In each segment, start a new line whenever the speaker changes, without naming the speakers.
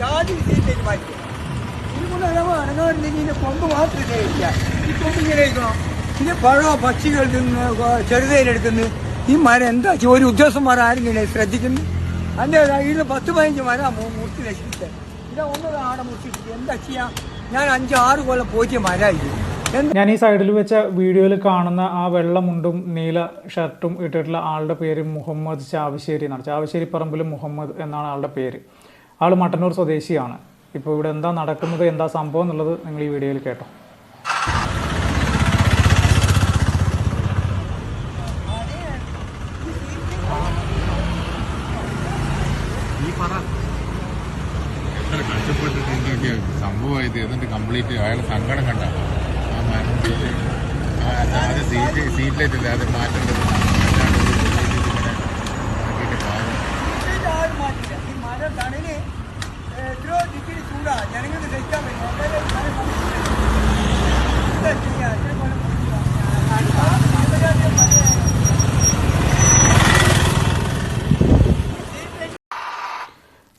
ജാതി സീറ്റിലേക്ക് മാറ്റി. ഇതികൊണ്ട് ഇളവ് അനങ്ങാറില്ലെങ്കിൽ ഇതിന്റെ കൊമ്പ് മാത്രം ഈ കൊമ്പ് ഇങ്ങനെ ഇരിക്കണം? പഴമോ പക്ഷികൾ തിന്ന് ഈ മരം എന്താ? ഒരു ഉദ്യോഗസ്ഥന്മാർ ആരെങ്കിലും ശ്രദ്ധിക്കുന്നു? അതിന്റെ ഇതിൽ പത്ത് പതിനഞ്ച് മരം മുറിച്ച് നശിപ്പിച്ചത് ഇതാ ഒന്നും ആടെ മുറിച്ചിട്ട് എന്താ ചെയ്യാ? ഞാൻ അഞ്ച് ആറ് കൊല്ലം പോറ്റിയ മരമായിരിക്കും
ഞാൻ ഈ സൈഡിൽ വെച്ച വീഡിയോയിൽ കാണുന്ന ആ വെള്ളമുണ്ടും നീല ഷർട്ടും ഇട്ടിട്ടുള്ള ആളുടെ പേര് മുഹമ്മദ് ചാവശ്ശേരി എന്നാണ്. ചാവശ്ശേരി പറമ്പിൽ മുഹമ്മദ് എന്നാണ് ആളുടെ പേര്. ആൾ മട്ടന്നൂർ സ്വദേശിയാണ് ഇപ്പോൾ ഇവിടെ എന്താ നടക്കുന്നത് എന്താ സംഭവം എന്നുള്ളത് നിങ്ങൾ ഈ വീഡിയോയിൽ കേട്ടോ
സംഭവമായത് കംപ്ലീറ്റ് അയാളെ സങ്കടം കണ്ട ആ സീറ്റ് അത് സീറ്റ് ലൈറ്റ് അത് മാറ്റേണ്ടത് അല്ലാണ്ട് ഒരു സീറ്റ് ഇങ്ങനെ ആക്കിയിട്ട് പാവം.
ഇതിന്റെ ആരും മാറ്റില്ല ഈ മരം തണൽ എത്രയോ ഡിഗ്രി ചൂടാ. ജനങ്ങൾക്ക് കഴിക്കാൻ.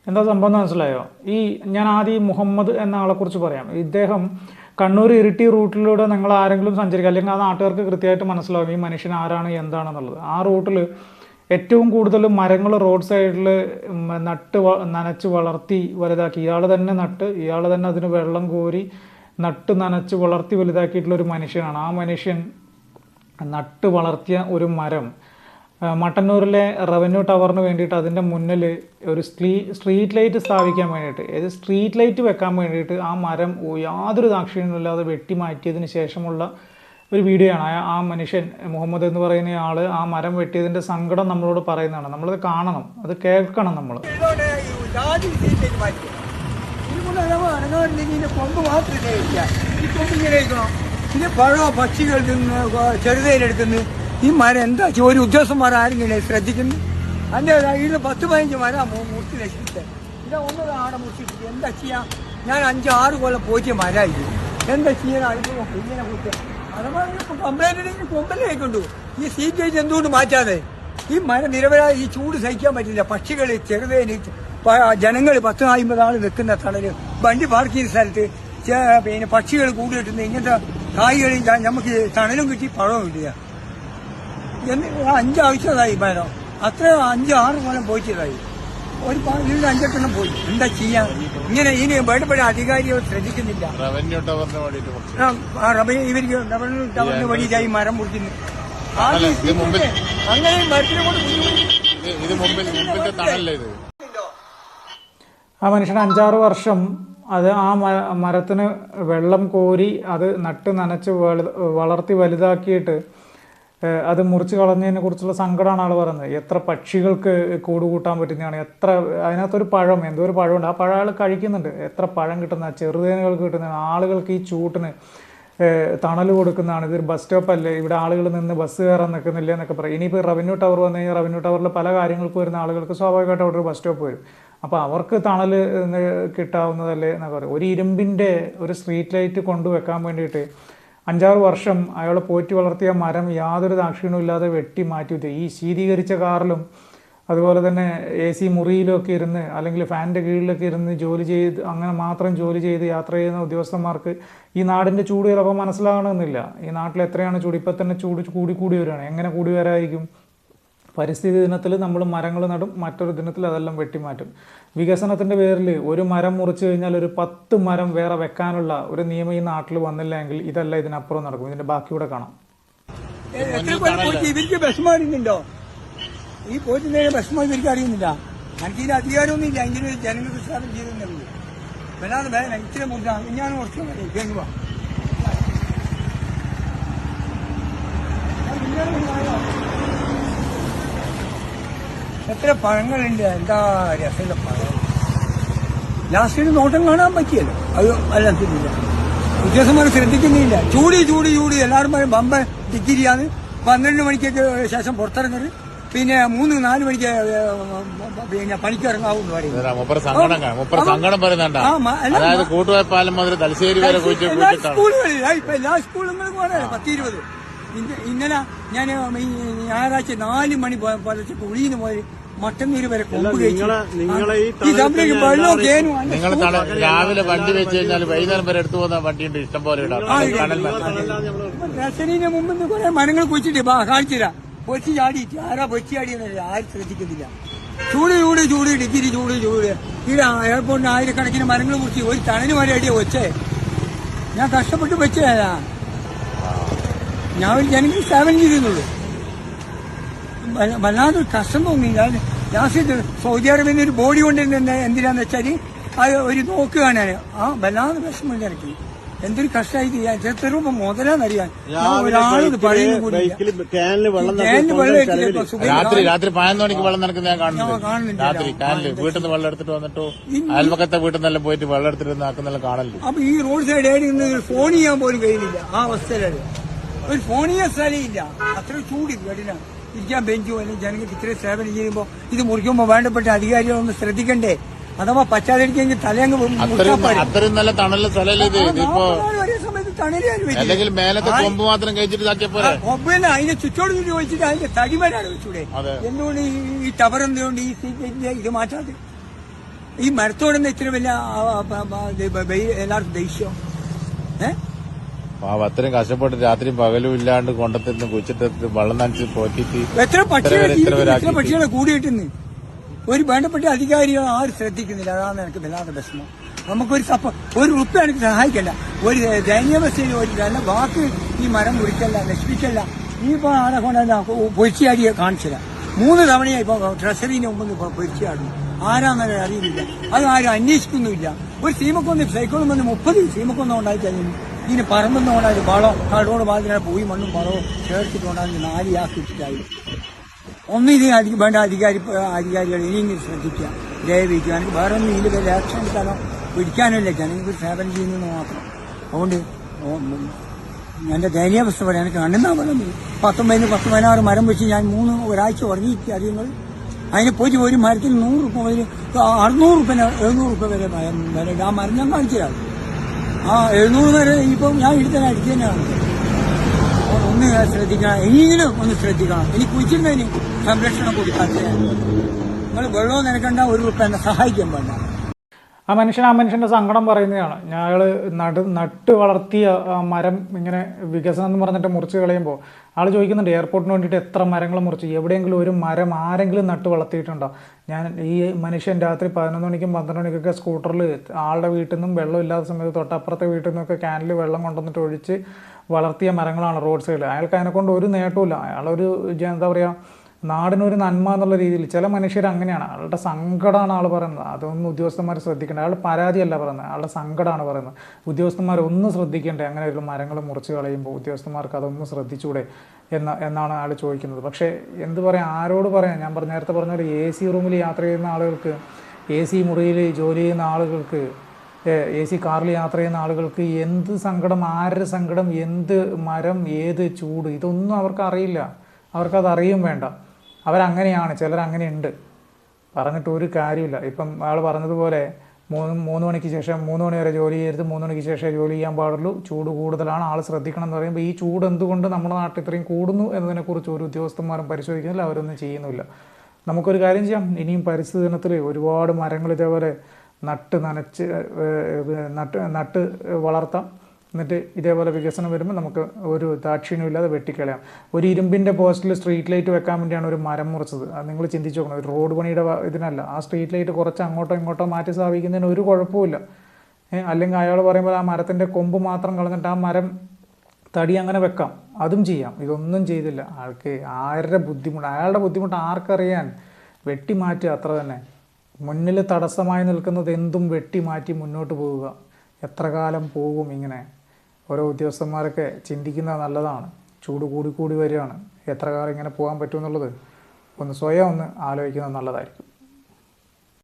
എന്താ
സംഭവം മനസ്സിലായോ? ഈ ഞാൻ ആദ്യം മുഹമ്മദ് എന്ന ആളെ കുറിച്ച് പറയാം. ഇദ്ദേഹം കണ്ണൂർ ഇരിട്ടി റൂട്ടിലൂടെ നിങ്ങൾ ആരെങ്കിലും സഞ്ചരിക്കുക അല്ലെങ്കിൽ ആ നാട്ടുകാർക്ക് കൃത്യമായിട്ട് മനസ്സിലാവും ഈ മനുഷ്യൻ ആരാണ് എന്താണെന്നുള്ളത്. ആ റൂട്ടിൽ ഏറ്റവും കൂടുതൽ മരങ്ങൾ റോഡ് സൈഡിൽ നട്ട് നനച്ച് വളർത്തി വലുതാക്കി. ഇയാൾ തന്നെ നട്ട് ഇയാൾ തന്നെ അതിന് വെള്ളം കോരി നട്ട് നനച്ച് വളർത്തി വലുതാക്കിയിട്ടുള്ള ഒരു മനുഷ്യനാണ്. ആ മനുഷ്യൻ നട്ട് വളർത്തിയ ഒരു മരം മട്ടന്നൂരിലെ റവന്യൂ ടവറിന് വേണ്ടിയിട്ട് അതിന്റെ മുന്നിൽ ഒരു സ്ട്രീ സ്ട്രീറ്റ് ലൈറ്റ് സ്ഥാപിക്കാൻ വേണ്ടിയിട്ട് ഏത് സ്ട്രീറ്റ് ലൈറ്റ് വെക്കാൻ വേണ്ടിയിട്ട് ആ മരം യാതൊരു ദാക്ഷിണ്യമില്ലാതെ വെട്ടി മാറ്റിയതിന് ശേഷമുള്ള ഒരു വീഡിയോ ആണ് ആ- മനുഷ്യൻ മുഹമ്മദ് എന്ന് പറയുന്ന ആൾ ആ മരം വെട്ടിയതിന്റെ സങ്കടം നമ്മളോട് പറയുന്നതാണ്. നമ്മളത് കാണണം. അത് കേൾക്കണം നമ്മൾ
പിന്നെ പഴമോ പക്ഷികൾ തിന്ന് ചെറുതയിലെടുക്കുന്നു ഈ മരം എന്താ ഒരു ഉദ്യോഗസ്ഥന്മാർ ആരെങ്കിലും ശ്രദ്ധിക്കുന്നു. അതിന്റെ ഇതിൽ പത്ത് പതിനഞ്ച് മരം മുറിച്ച് നശിപ്പിച്ചത് ഇതാ ഒന്നത് ആടെ മുറിച്ചിട്ട് എന്താ ചെയ്യാ? ഞാൻ അഞ്ച് ആറ് കൊല്ലം പോയിട്ട് മരമായിരിക്കും എന്താ ചെയ്യാൻ അനുഭവം ഇങ്ങനെ കുറ്റം അഥവാ കംപ്ലൈന്റ് കൊമ്പല്ലേ കൊണ്ടു ഈ സീറ്റ് വെച്ച് എന്തുകൊണ്ട് മാറ്റാതെ ഈ മഴ നിരവരായ ഈ ചൂട് സഹിക്കാൻ പറ്റില്ല. പക്ഷികൾ ചെറുതേന് ജനങ്ങൾ പത്ത് അമ്പത് ആൾ നിൽക്കുന്ന തണൽ. വണ്ടി പാർക്ക് ചെയ്യുന്ന സ്ഥലത്ത് പിന്നെ പക്ഷികൾ കൂടി കിട്ടുന്ന ഇങ്ങനത്തെ കായ്കളിൽ നമുക്ക് തണലും കിട്ടി പഴവും കിട്ടിയ. അഞ്ചാവശ്യതായി മരം. അത്ര അഞ്ച് ആറ് കൊല്ലം പോയിച്ചതായി. ഒരു ഇതിൽ അഞ്ചെട്ടെണ്ണം പോയി. എന്താ ചെയ്യാ? ഇങ്ങനെ ഇനി വേണ്ടപ്പെട്ട അധികാരികൾ ശ്രദ്ധിക്കുന്നില്ല.
റവന്യൂ ടവറിന് വേണ്ടിയിട്ട്
ഇവർക്ക് ടവറിന് മരം മുറിക്കുന്നു. അങ്ങനെ മരത്തിനെ കൊണ്ട്
ആ മനുഷ്യൻ അഞ്ചാറ് വർഷം അത് ആ മരത്തിന് വെള്ളം കോരി അത് നട്ട് നനച്ച് വളർത്തി വലുതാക്കിയിട്ട് അത് മുറിച്ച് കളഞ്ഞതിനെ കുറിച്ചുള്ള സങ്കടമാണ് ആൾ പറയുന്നത്. എത്ര പക്ഷികൾക്ക് കൂട് കൂട്ടാൻ പറ്റുന്നതാണ് എത്ര അതിനകത്തൊരു പഴം എന്തോ ഒരു പഴമുണ്ട്. ആ പഴം ആൾ കഴിക്കുന്നുണ്ട്. എത്ര പഴം കിട്ടുന്ന ചെറുതേനുകൾക്ക് കിട്ടുന്ന ആളുകൾക്ക് ഈ ചൂട്ടിന് തണൽ കൊടുക്കുന്നതാണ്. ഇതൊരു ബസ് സ്റ്റോപ്പ് അല്ലേ ഇവിടെ ആളുകൾ നിന്ന് ബസ് കയറാൻ നിൽക്കുന്നില്ല എന്നൊക്കെ പറയും. ഇനിയിപ്പോൾ റവന്യൂ ടവർ വന്നു കഴിഞ്ഞാൽ റവന്യൂ ടവറിൽ പല കാര്യങ്ങൾക്ക് വരുന്ന ആളുകൾക്ക് സ്വാഭാവികമായിട്ട് അവിടെ ഒരു ബസ് സ്റ്റോപ്പ് വരും. അപ്പോൾ അവർക്ക് തണൽ കിട്ടാവുന്നതല്ലേ എന്നൊക്കെ പറയും. ഒരു ഇരുമ്പിന്റെ ഒരു സ്ട്രീറ്റ് ലൈറ്റ് കൊണ്ടുവെക്കാൻ വേണ്ടിയിട്ട് അഞ്ചാറ് വർഷം അയാളെ പോറ്റി വളർത്തിയ മരം യാതൊരു ദാക്ഷിണ്യവും ഇല്ലാതെ വെട്ടി മാറ്റി ഈ ശീതീകരിച്ച കാറിലും അതുപോലെ തന്നെ എ സി മുറിയിലൊക്കെ ഇരുന്ന് അല്ലെങ്കിൽ ഫാനിന്റെ കീഴിലൊക്കെ ഇരുന്ന് ജോലി ചെയ്ത് അങ്ങനെ മാത്രം ജോലി ചെയ്ത് യാത്ര ചെയ്യുന്ന ഉദ്യോഗസ്ഥന്മാർക്ക് ഈ നാടിന്റെ ചൂട് ചിലപ്പോൾ മനസ്സിലാകണമെന്നില്ല. ഈ നാട്ടിൽ എത്രയാണ് ചൂട്? ഇപ്പം തന്നെ ചൂട് കൂടി കൂടി വരികയാണ് എങ്ങനെ കൂടി വരായിരിക്കും പരിസ്ഥിതി ദിനത്തിൽ നമ്മൾ മരങ്ങൾ നടും മറ്റൊരു ദിനത്തിൽ അതെല്ലാം വെട്ടിമാറ്റും. വികസനത്തിന്റെ പേരിൽ ഒരു മരം മുറിച്ചു കഴിഞ്ഞാൽ ഒരു പത്ത് മരം വേറെ വെക്കാനുള്ള ഒരു നിയമം ഈ നാട്ടിൽ വന്നില്ല എങ്കിൽ ഇതല്ല ഇതിനപ്പുറം നടക്കും. ഇതിന്റെ ബാക്കി കൂടെ കാണാം
പോയിട്ട് ഇവർക്ക് വിഷമം ഈ പോറ്റുന്നതിന് വിഷമം ഇവർക്ക് അറിയുന്നില്ല. എനിക്ക് ഇതിന് അധികാരമൊന്നും ഇല്ല എങ്കിലും ഒരു ജനങ്ങൾക്ക് സാധനം ചെയ്തെന്നുള്ളൂ വല്ലാതെ വേദന ഇച്ചിരി മുറിച്ചാണ് ഞാൻ കുറച്ച് കേൾക്കുക എത്ര പഴങ്ങളുണ്ട്? എന്താ രസമുള്ള പഴം? ലാസ്റ്റിന് നോട്ടം കാണാൻ പറ്റിയല്ലോ. അത് അല്ലാത്തില്ല ഉദ്യോഗസ്ഥന്മാർ ശ്രദ്ധിക്കുന്നില്ല. ചൂടി ചൂടി ചൂടി. എല്ലാവരും പറയും ബമ്പ ഡിഗ്രിയാണ്. പന്ത്രണ്ട് മണിക്കൊക്കെ ശേഷം പുറത്തിറങ്ങരുത്. പിന്നെ മൂന്ന് നാല് മണിക്ക് പിന്നെ പണിക്ക് ഇറങ്ങാവും
അതായത് കൂട്ടുവായ്പാലം മുതൽ തലശ്ശേരി വരെ കുഴിച്ച്
എല്ലാ ഇപ്പൊ സ്കൂളുകളും പത്തിരുപത്. ഇന്ന- ഇന്നലെ ഞാൻ ഞായറാഴ്ച നാല് മണി പുലർച്ചെ ഉളിന്ന് പോയി മട്ടന്നീര് വരെ കൊമ്പ് കഴിച്ചു വെള്ളം
നിങ്ങൾ രാവിലെ വണ്ടി വെച്ച് കഴിഞ്ഞാൽ വൈകുന്നേരം വരെ എടുത്തു പോകുന്ന വണ്ടിയുണ്ട് ഇഷ്ടം പോലെ ഇടാം.
റസലിന്റെ മുമ്പ് നിന്ന് കുറെ മരങ്ങൾ കുഴിച്ചിട്ട് ബാ കാണിച്ചില്ല പൊച്ചി ചാടിയിട്ട് ആരാ പൊച്ചി ചാടിയെന്നല്ല ആരും ശ്രദ്ധിക്കുന്നില്ല. ചൂട് ചൂട് ചൂട് ഡിഗ്രി ചൂട് ചൂട്. ഇവിടെ എയർപോർട്ടിന് ആയിരക്കണക്കിന് മരങ്ങൾ കുറിച്ച് ഒരു തണലിന് വരെ അടിയ വെച്ചേ ഞാൻ കഷ്ടപ്പെട്ട് വെച്ചതാ ഞാൻ ഒരു ജനങ്ങൾ സേവനം ചെയ്തിരുന്നുള്ളൂ. വല്ല- വല്ലാതെ കഷ്ടം തോന്നിയില്ല ലാസ്റ്റ് സൗദി അറേബ്യയിൽ നിന്ന് ഒരു ബോഡി കൊണ്ട് എന്തിനാന്ന് വെച്ചാൽ അത് ഒരു നോക്കുകയാണ് ആ വല്ലാതെ വിഷമം എനിക്ക്. എന്തൊരു കഷ്ടമായി എത്ര രൂപ മുതലാന്നറിയാൻ ഒരാളത് പറയുന്നു
ക്യാനിൽ വെള്ളം
രാത്രി രാത്രി പതിനൊന്ന് മണിക്ക് വെള്ളം നടക്കുന്ന ഞാൻ കാണുന്നുണ്ട്. രാത്രി കാനിൽ വീട്ടിൽ നിന്ന് വെള്ളം എടുത്തിട്ട് വന്നിട്ടോ? അയൽപക്കത്തെ വീട്ടിൽ നിന്നെല്ലാം പോയിട്ട് വെള്ളം എടുത്തിട്ട് ആക്കുന്നെല്ലാം കാണലുണ്ട്
അപ്പൊ ഈ റോഡ് സൈഡ് ഏടി നിന്ന് ഫോൺ ചെയ്യാൻ പോലും കഴിയുന്നില്ല. ആ അവസ്ഥയിലാണ് ഒരു ഫോൺ ചെയ്യാൻ സ്ഥലമില്ല. അത്ര ചൂട് കഠിന ഇരിക്കാൻ ബെഞ്ചു അല്ലെങ്കിൽ ജനങ്ങൾക്ക് ഇത്രയും സേവനം ചെയ്യുമ്പോൾ ഇത് മുറിക്കുമ്പോൾ വേണ്ടപ്പെട്ട അധികാരികളൊന്ന് ശ്രദ്ധിക്കണ്ടേ? അഥവാ പശ്ചാത്തലിക്കെങ്കിൽ തലയങ്ങ്
അത്രയും. നല്ല തണലുള്ള സ്ഥലമല്ലേ ഇത്? ഇതിപ്പോ. അല്ലെങ്കിൽ മേലത്തെ കൊമ്പ് മാത്രം കഴിച്ചിട്ട്
അതിന്റെ ചുറ്റോട് ചുറ്റി വെച്ചിട്ട് അതിന്റെ തടിമരാണ് വെച്ചൂടെ. എന്തുകൊണ്ട് ഈ- ടവർ എന്തുകൊണ്ട് ഈ ഇത് മാറ്റാതെ? ഈ മരത്തോടെന്ന് ഇത്ര വലിയ എല്ലാവർക്കും ദേഷ്യം. ഏഹ്
ആ അത്രയും കഷ്ടപ്പെട്ട് രാത്രിയും പകലും ഇല്ലാണ്ട് കൊണ്ടത്തിരുന്ന് കുച്ചിട്ട് വെള്ളം നനച്ച് പോറ്റിട്ട്
എത്ര പക്ഷികളെ കൂടിയിട്ടെന്ന്? ഒരു വേണ്ടപ്പെട്ട അധികാരികൾ ആരും ശ്രദ്ധിക്കുന്നില്ല. അതാണ് എനിക്ക് വല്ലാത്ത വിഷമം. നമുക്കൊരു സപ്പ ഒരു റുപ്യ എനിക്ക് സഹായിക്കല്ല ഒരു ദയനീയാവസ്ഥയിൽ ഒരു നല്ല വാക്ക് ഈ മരം മുറിക്കല്ല നശിപ്പിക്കല്ല. ഈ ഇപ്പൊ ആരെ കൊണ്ടല്ല പൊരിച്ചാടിയെ കാണിച്ചില്ല. മൂന്ന് തവണയായി ഇപ്പൊ ട്രഷറിന് മുമ്പ് ഇപ്പൊ പൊരിച്ചാടുന്നു ആരാന്നെ അറിയുന്നില്ല അത് ആരും അന്വേഷിക്കുന്നുമില്ല. ഒരു സീമക്കൊന്ന് സൈക്കിളും വന്ന് മുപ്പത് സീമക്കൊന്നും ഉണ്ടായി കഴിഞ്ഞു ഇതിന് പറമ്പെന്ന് പറഞ്ഞാൽ വളം കടോട് ബാധിക്കാൻ പോയി മണ്ണും വളവും ചേർത്തിട്ടുണ്ടാകുന്ന നാലിയാക്കി ഇട്ടിട്ടായി ഒന്നും ഇതിന് അധികം വേണ്ട അധികാരി അധികാരികൾ ഇനിയെങ്കിലും ശ്രദ്ധിക്കുക. ദയവിക്കുക എനിക്ക് വേറെ ഒന്നും ഇതിൽ വലിയ ആക്ഷൻ എടുക്കാനോ പിടിക്കാനല്ല ജനങ്ങൾക്ക് സേവനം ചെയ്യുന്നത് മാത്രം. അതുകൊണ്ട് എന്റെ ദയനീയാവസ്ഥ പറയാം. എനിക്ക് കണ്ടെന്നാ പറയുന്നത് പത്തൊമ്പതിന് പത്ത് പതിനാറ് മരം വെച്ച് ഞാൻ മൂന്ന് ഒരാഴ്ച ഉറങ്ങിയിരിക്കുക അറിയുന്നത് അതിന് പോയി ഒരു മരത്തിൽ നൂറ് രൂപ മുതൽ അറുന്നൂറ് രൂപ എഴുന്നൂറ് രൂപ വരെ വരെ ആ മരം ഞാൻ കാണിച്ചതാണ് ആ എഴുന്നൂറ് വരെ ഇപ്പം ഞാൻ ഇടുത്തന്നെ അടിച്ചു തന്നെയാണ്. ഒന്ന് ശ്രദ്ധിക്കണം ഇനിയെങ്കിലും ഒന്ന് ശ്രദ്ധിക്കണം ഇനി കുഴിച്ചിരുന്നതിന് സംരക്ഷണം കൊടുക്കാൻ നിങ്ങൾ വെള്ളവും നിനക്കണ്ട ഒരു റുപ്യ സഹായിക്കാൻ വേണ്ട
ആ മനുഷ്യൻ ആ മനുഷ്യന്റെ സങ്കടം പറയുന്നതാണ്. അയാൾ നട നട്ട് വളർത്തിയ മരം ഇങ്ങനെ വികസനം എന്ന് പറഞ്ഞിട്ട് മുറിച്ച് കളയുമ്പോൾ ആൾ ചോദിക്കുന്നുണ്ട് എയർപോർട്ടിന് വേണ്ടിയിട്ട് എത്ര മരങ്ങൾ മുറിച്ച്? എവിടെയെങ്കിലും ഒരു മരം ആരെങ്കിലും നട്ട് വളർത്തിയിട്ടുണ്ടോ? ഞാൻ ഈ മനുഷ്യൻ രാത്രി പതിനൊന്ന് മണിക്കും പന്ത്രണ്ട് മണിക്കൊക്കെ സ്കൂട്ടറിൽ ആളുടെ വീട്ടിൽ നിന്നും വെള്ളം ഇല്ലാത്ത സമയത്ത് തൊട്ടപ്പുറത്തെ വീട്ടിൽ നിന്നൊക്കെ ക്യാനിൽ വെള്ളം കൊണ്ടുവന്നിട്ട് ഒഴിച്ച് വളർത്തിയ മരങ്ങളാണ് റോഡ് സൈഡിൽ അയാൾക്ക് അതിനെക്കൊണ്ട് ഒരു നേട്ടമില്ല അയാളൊരു ജ- എന്താ പറയുക നാടിനൊരു നന്മ എന്നുള്ള രീതിയിൽ ചില മനുഷ്യർ അങ്ങനെയാണ്. ആളുടെ സങ്കടമാണ് ആൾ പറയുന്നത്. അതൊന്നും ഉദ്യോഗസ്ഥന്മാർ ശ്രദ്ധിക്കേണ്ട. ആൾ പരാതിയല്ല പറയുന്നത്. ആളുടെ സങ്കടമാണ് പറയുന്നത്. ഉദ്യോഗസ്ഥന്മാർ ഒന്നും ശ്രദ്ധിക്കേണ്ടേ? അങ്ങനെ ഒരു മരങ്ങൾ മുറിച്ച് കളയുമ്പോൾ ഉദ്യോഗസ്ഥന്മാർക്ക് അതൊന്നും ശ്രദ്ധിച്ചൂടെ എന്ന എന്നാണ് ആൾ ചോദിക്കുന്നത്. പക്ഷേ എന്ത് പറയാം? ആരോട് പറയാം? ഞാൻ പറഞ്ഞ നേരത്തെ പറഞ്ഞ പോലെ എ സി റൂമിൽ യാത്ര ചെയ്യുന്ന ആളുകൾക്ക് എ സി മുറിയിൽ ജോലി ചെയ്യുന്ന ആളുകൾക്ക് എ സി കാറിൽ യാത്ര ചെയ്യുന്ന ആളുകൾക്ക് എന്ത് സങ്കടം ആരുടെ സങ്കടം എന്ത് മരം ഏത് ചൂട് ഇതൊന്നും അവർക്ക് അറിയില്ല. അവർക്കത് അറിയും വേണ്ട. അവരങ്ങനെയാണ് ചിലരങ്ങനെയുണ്ട്. പറഞ്ഞിട്ട് ഒരു കാര്യമില്ല. ഇപ്പം അയാൾ പറഞ്ഞതുപോലെ മൂന്ന് മൂന്ന് മണിക്ക് ശേഷം മൂന്ന് മണി വരെ ജോലി ചെയ്യരുത് മൂന്ന് മണിക്ക് ശേഷം ജോലി ചെയ്യാൻ പാടുള്ളൂ. ചൂട് കൂടുതലാണ് ആൾ ശ്രദ്ധിക്കണം എന്ന് പറയുമ്പോൾ ഈ ചൂട് എന്തുകൊണ്ട് നമ്മുടെ നാട്ടിൽ ഇത്രയും കൂടുന്നു എന്നതിനെക്കുറിച്ച് ഒരു ഉദ്യോഗസ്ഥന്മാരും പരിശോധിക്കുന്നില്ല അവരൊന്നും ചെയ്യുന്നില്ല നമുക്കൊരു കാര്യം ചെയ്യാം. ഇനിയും പരിസ്ഥിതി ദിനത്തിൽ ഒരുപാട് മരങ്ങൾ ഇതേപോലെ നട്ട് നനച്ച് നട്ട് നട്ട് വളർത്താം. എന്നിട്ട് ഇതേപോലെ വികസനം വരുമ്പോൾ നമുക്ക് ഒരു ദാക്ഷിണ്യം ഇല്ലാതെ വെട്ടിക്കളയാം. ഒരു ഇരുമ്പിന്റെ പോസ്റ്റിൽ സ്ട്രീറ്റ് ലൈറ്റ് വെക്കാൻ വേണ്ടിയാണ് ഒരു മരം മുറിച്ചത്. അത് നിങ്ങൾ ചിന്തിച്ച് നോക്കണം. ഒരു റോഡ് പണിയുടെ ഇതിനല്ല. ആ സ്ട്രീറ്റ് ലൈറ്റ് കുറച്ച് അങ്ങോട്ടോ ഇങ്ങോട്ടോ മാറ്റി സ്ഥാപിക്കുന്നതിന് ഒരു കുഴപ്പമില്ല അല്ലെങ്കിൽ അയാൾ പറയുമ്പോൾ ആ മരത്തിന്റെ കൊമ്പ് മാത്രം കളഞ്ഞിട്ട് ആ മരം തടി അങ്ങനെ വെക്കാം. അതും ചെയ്യാം. ഇതൊന്നും ചെയ്തില്ല. ആൾക്ക് ആരുടെ ബുദ്ധിമുട്ട്? അയാളുടെ ബുദ്ധിമുട്ട് ആർക്കറിയാൻ വെട്ടി മാറ്റുക അത്ര തന്നെ. മുന്നിൽ തടസ്സമായി നിൽക്കുന്നത് എന്തും വെട്ടി മാറ്റി മുന്നോട്ട് പോവുക. എത്ര കാലം പോകും ഇങ്ങനെ? ഓരോ ഉദ്യോഗസ്ഥന്മാരൊക്കെ ചിന്തിക്കുന്നത് നല്ലതാണ്. ചൂട് കൂടി കൂടി വരികയാണ്. എത്ര കാലം ഇങ്ങനെ പോകാൻ പറ്റുമെന്നുള്ളത് ഒന്ന് സ്വയം ഒന്ന് ആലോചിക്കുന്നത് നല്ലതായിരിക്കും.